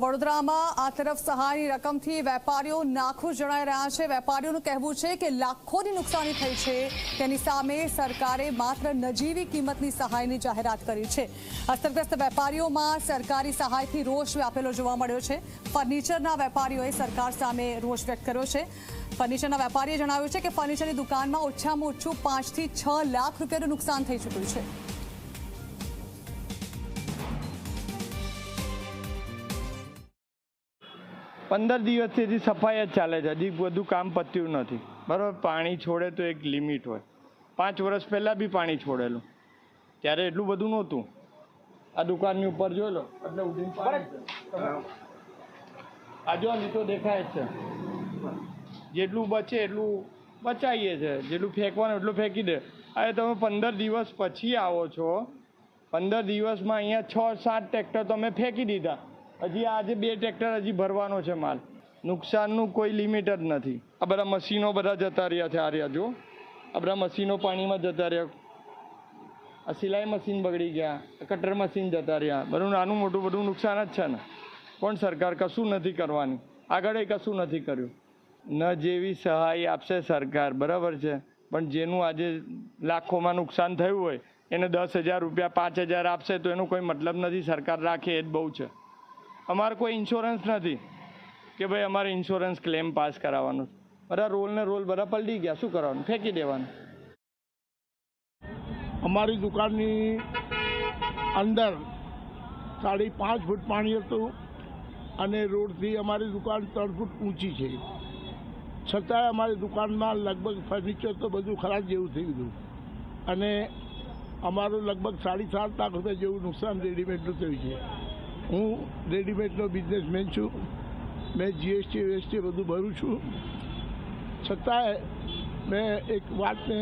વડોદરામાં આ તરફ સહાયની રકમથી વેપારીઓ નાખુશ જણાઈ રહ્યા છે. વેપારીઓનું કહેવું છે કે લાખોની નુકસાની થઈ છે. તેની સામે સરકારે માત્ર નજીવી કિંમતની સહાયની જાહેરાત કરી છે. અસરગ્રસ્ત વેપારીઓમાં સરકારી સહાયથી રોષ વ્યાપેલો જોવા મળ્યો છે. ફર્નિચરના વેપારીઓએ સરકાર સામે રોષ વ્યક્ત કર્યો છે. ફર્નિચરના વેપારીએ જણાવ્યું છે કે ફર્નિચરની દુકાનમાં ઓછામાં ઓછું પાંચથી છ લાખ રૂપિયાનું નુકસાન થઈ ચૂક્યું છે. પંદર દિવસથી સફાઈ જ ચાલે છે. હજી બધું કામ પત્યું નથી. બરાબર, પાણી છોડે તો એક લિમિટ હોય. પાંચ વર્ષ પહેલાં બી પાણી છોડેલું. ત્યારે એટલું બધું નહોતું. આ દુકાનની ઉપર જોઈ લો. એટલે ઉડીને પાણી આ જો નીચો દેખાય જ છે. જેટલું બચે એટલું બચાવીએ છે. જેટલું ફેંકવાનું એટલું ફેંકી દે. અરે તમે પંદર દિવસ પછી આવો છો. પંદર દિવસમાં અહીંયા છ સાત ટ્રેક્ટર તમે ફેંકી દીધા. હજી આજે બે ટ્રેક્ટર હજી ભરવાનો છે માલ. નુકસાનનું કોઈ લિમિટ જ નથી. આ બધા મશીનો બધા જતા રહ્યા છે આ રહ્યા જો આ બધા મશીનો પાણીમાં જતા રહ્યા. આ સિલાઈ મશીન બગડી ગયા કટર મશીન જતા રહ્યા. બધું નાનું મોટું બધું નુકસાન જ છે ને. પણ સરકાર કશું નથી કરવાની. આગળ એ કશું નથી કર્યું. ન જેવી સહાય આપશે સરકાર, બરાબર છે. પણ જેનું આજે લાખોમાં નુકસાન થયું હોય, એને દસ હજાર રૂપિયા, પાંચ હજાર આપશે તો એનો કોઈ મતલબ નથી. સરકાર રાખે એ જ બહુ છે. અમારે કોઈ ઇન્સ્યોરન્સ નથી કે ભાઈ અમારે ઇન્સ્યોરન્સ ક્લેમ પાસ કરાવવાનો બધા રોલને રોલ બધા પલટી ગયા. શું કરવાનું? ફેંકી દેવાનું. અમારી દુકાનની અંદર સાડી પાંચ ફૂટ પાણી હતું અને રોડથી અમારી દુકાન ત્રણ ફૂટ ઊંચી છે. છતાંય અમારી દુકાનમાં લગભગ ફર્નિચર તો બધું ખરાબ જેવું થઈ ગયું. અને અમારું લગભગ સાડી સાત લાખ રૂપિયા જેવું નુકસાન રેડીમેડનું થયું છે. હું રેડીમેડનો બિઝનેસમેન છું. મેં જીએસટી વીએસટી બધું ભરું છું. છતાંય મેં એક વાતને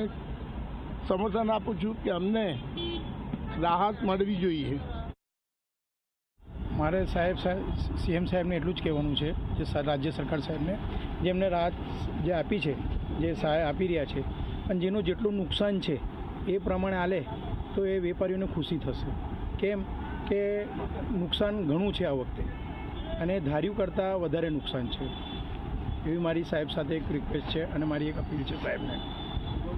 સમર્થન આપું છું કે અમને રાહત મળવી જોઈએ. મારે સાહેબ સીએમ સાહેબને એટલું જ કહેવાનું છે, જે રાજ્ય સરકાર સાહેબને જેમને રાહત જે આપી છે, જે સહાય આપી રહ્યા છે પણ જેનું જેટલું નુકસાન છે, એ પ્રમાણે આલે, તો એ વેપારીઓને ખુશી થશે. કેમ? કે નુકસાન ઘણું છે આ વખતે. અને ધાર્યું કરતાં વધારે નુકસાન છે. એવી મારી સાહેબ સાથે એક રિક્વેસ્ટ છે અને મારી એક અપીલ છે સાહેબને.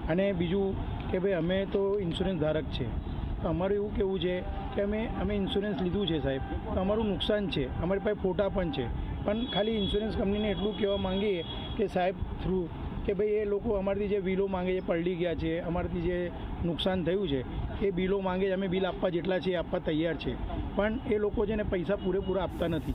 અને બીજું કે ભાઈ, અમે તો ઇન્સ્યોરન્સ ધારક છે. તો અમારું એવું કહેવું છે કે અમે અમે ઇન્સ્યોરન્સ લીધું છે સાહેબ. તો અમારું નુકસાન છે. અમારી પાસે ફોટા પણ છે. પણ ખાલી ઇન્સ્યોરન્સ કંપનીને એટલું કહેવા માંગીએ કે સાહેબ થ્રુ કે ભાઈ એ લોકો અમારાથી જે બિલો માંગે છે પલટી ગયા છે, અમારાથી જે નુકસાન થયું છે, એ બિલો માંગે છે, અમે બિલ આપવા જેટલા છે આપવા તૈયાર છે. પણ એ લોકો છે ને પૈસા પૂરેપૂરા આપતા નથી.